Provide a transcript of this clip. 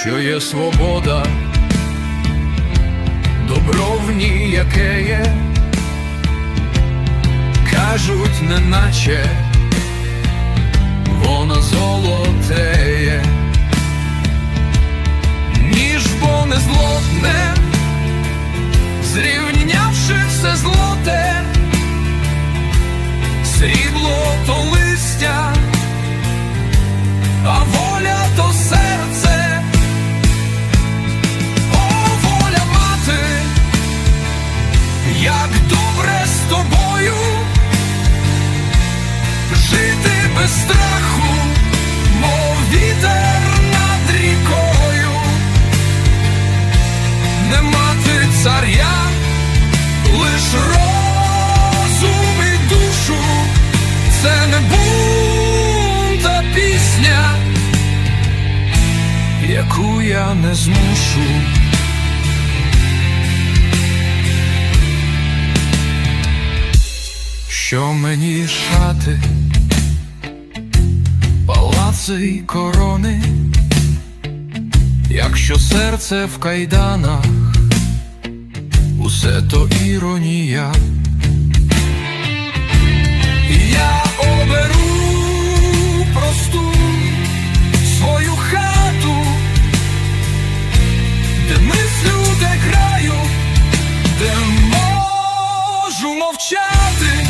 що є свобода, добро в ній яке є, кажуть, неначе як добре з тобою жити без страху, мов вітер над рікою, не мати царя, лиш розум і душу, це не бунт, а пісня, яку я не змушу. Що мені шати, палаци й корони, якщо серце в кайданах, усе то іронія. Я оберу просту свою хату, де мислю, де граю, де можу мовчати,